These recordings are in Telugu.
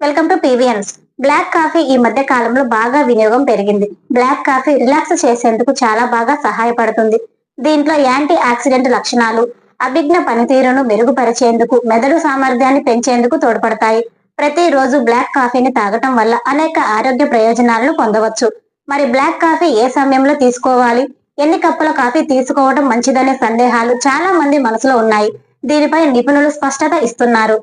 Welcome to PVN's black coffee ఈ మధ్య కాలంలో బాగా వినియోగం పెరిగింది. బ్లాక్ కాఫీ రిలాక్స్ చేసేందుకు చాలా బాగా సహాయపడుతుంది. దీంట్లో యాంటీ ఆక్సిడెంట్ లక్షణాలు అభిజ్ఞ పనితీరును మెరుగుపరిచేందుకు మెదడు సామర్థ్యాన్ని పెంచేందుకు తోడ్పడతాయి. ప్రతిరోజు బ్లాక్ కాఫీని తాగటం వల్ల అనేక ఆరోగ్య ప్రయోజనాలను పొందవచ్చు. మరి బ్లాక్ కాఫీ ఏ సమయంలో తీసుకోవాలి? ఎన్ని కప్పుల కాఫీ తీసుకోవడం మంచిదనే సందేహాలు చాలా మంది మనసులో ఉన్నాయి. దీనిపై నిపుణులు స్పష్టత ఇస్తున్నారు.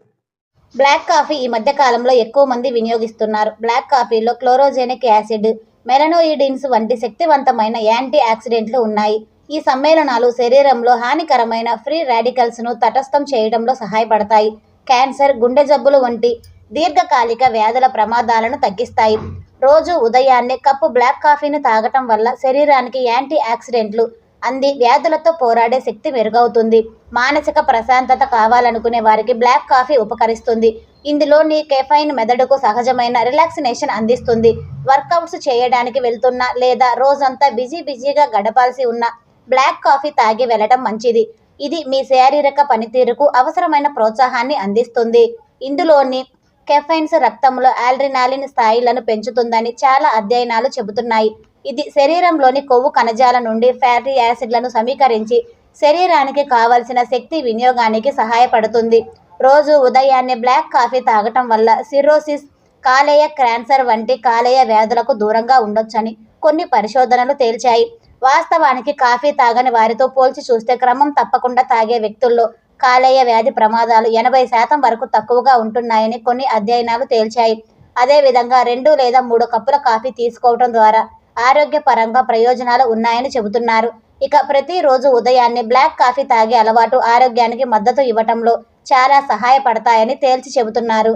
బ్లాక్ కాఫీ ఈ మధ్య కాలంలో ఎక్కువ మంది వినియోగిస్తున్నారు. బ్లాక్ కాఫీలో క్లోరోజెనిక్ యాసిడ్ మెలనోయిడిన్స్ వంటి శక్తివంతమైన యాంటీ ఆక్సిడెంట్లు ఉన్నాయి. ఈ సమ్మేళనాలు శరీరంలో హానికరమైన ఫ్రీ రాడికల్స్ను తటస్థం చేయడంలో సహాయపడతాయి. క్యాన్సర్ గుండె జబ్బులు వంటి దీర్ఘకాలిక వ్యాధుల ప్రమాదాలను తగ్గిస్తాయి. రోజు ఉదయాన్నే కప్పు బ్లాక్ కాఫీని తాగటం వల్ల శరీరానికి యాంటీ ఆక్సిడెంట్లు అంది. వ్యాధులతో పోరాడే శక్తి మెరుగవుతుంది. మానసిక ప్రశాంతత కావాలనుకునే వారికి బ్లాక్ కాఫీ ఉపకరిస్తుంది. ఇందులోని కెఫైన్ మెదడుకు సహజమైన రిలాక్సినేషన్ అందిస్తుంది. వర్కౌట్స్ చేయడానికి వెళ్తున్న లేదా రోజంతా బిజీ బిజీగా గడపాల్సి ఉన్న బ్లాక్ కాఫీ తాగి వెళ్ళటం మంచిది. ఇది మీ శారీరక పనితీరుకు అవసరమైన ప్రోత్సాహాన్ని అందిస్తుంది. ఇందులోని కెఫైన్స్ రక్తంలో ఆల్డ్రినాలిన్ స్థాయిలను పెంచుతుందని చాలా అధ్యయనాలు చెబుతున్నాయి. ఇది శరీరంలోని కొవ్వు కణజాల నుండి ఫ్యాటీ యాసిడ్లను సమీకరించి శరీరానికి కావలసిన శక్తి వినియోగానికి సహాయపడుతుంది. రోజు ఉదయాన్నే బ్లాక్ కాఫీ తాగటం వల్ల సిరోసిస్ కాలేయ క్యాన్సర్ వంటి కాలేయ వ్యాధులకు దూరంగా ఉండొచ్చని కొన్ని పరిశోధనలు తేల్చాయి. వాస్తవానికి కాఫీ తాగని వారితో పోల్చి చూస్తే క్రమం తప్పకుండా తాగే వ్యక్తుల్లో కాలేయ వ్యాధి ప్రమాదాలు ఎనభై శాతం వరకు తక్కువగా ఉంటున్నాయని కొన్ని అధ్యయనాలు తేల్చాయి. అదేవిధంగా రెండు లేదా మూడు కప్పుల కాఫీ తీసుకోవడం ద్వారా ఆరోగ్యపరంగా ప్రయోజనాలు ఉన్నాయని చెబుతున్నారు. ఇక ప్రతిరోజు ఉదయాన్నే బ్లాక్ కాఫీ తాగే అలవాటు ఆరోగ్యానికి మద్దతు ఇవ్వటంలో చాలా సహాయపడతాయని తేల్చి చెబుతున్నారు.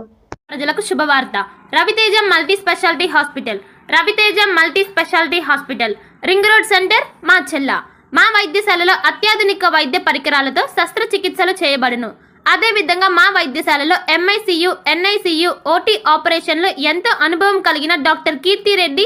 ప్రజలకు శుభవార్త. Raviteja multi speciality hospital. Raviteja multi speciality hospital. Ring road centre మా చెల్ల. మా వైద్యశాలలో అత్యాధునిక వైద్య పరికరాలతో శస్త్రచికిత్సలు చేయబడును. అదేవిధంగా మా వైద్యశాలలో ఎంఐసియు ఎన్ఐసియు ఓటీ ఆపరేషన్లో ఎంతో అనుభవం కలిగిన doctor Keerthi Reddy